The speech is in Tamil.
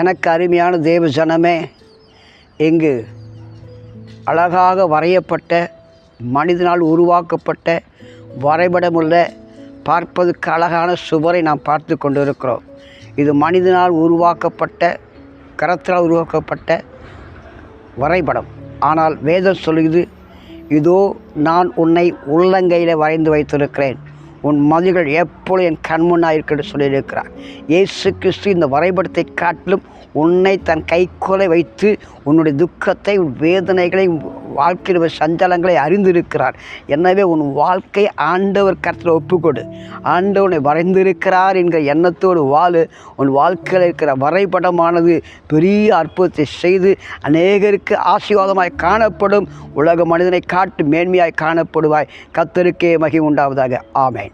எனக்கு அருமையான தேவ ஜனமே இங்கு அழகாக வரையப்பட்ட மனிதனால் உருவாக்கப்பட்ட வரைபடமுள்ள பார்ப்பதற்கு அழகான சுவரை நாம் பார்த்து கொண்டிருக்கிறோம். இது மனிதனால் உருவாக்கப்பட்ட கரத்தால் உருவாக்கப்பட்ட வரைபடம். ஆனால் வேதம் சொல்லுது இதோ நான் உன்னை உள்ளங்கையில் வரைந்து வைத்திருக்கிறேன். உன் மதிகள் எப்பொழுது என் கண்முன்னாக இருக்கிறது சொல்லியிருக்கிறார். இயேசு கிறிஸ்து இந்த வரைபடத்தை காட்டிலும் உன்னை தன் கைக்கோலை வைத்து உன்னுடைய துக்கத்தை உன் வேதனைகளை வாழ்க்கையில் சஞ்சலங்களை அறிந்திருக்கிறார். எனவே உன் வாழ்க்கை ஆண்டவர் கருத்தில் ஒப்புக்கொடு. ஆண்டவனை வரைந்திருக்கிறார் என்கிற எண்ணத்தோடு வாழு. உன் வாழ்க்கையில் இருக்கிற வரைபடமானது பெரிய அற்புதத்தை செய்து அநேகருக்கு ஆசீர்வாதமாய் காணப்படும். உலக மனிதனை காட்டு மேன்மையாய் காணப்படுவாய். கத்தருக்கே மகி உண்டாவதாக. ஆமேன்.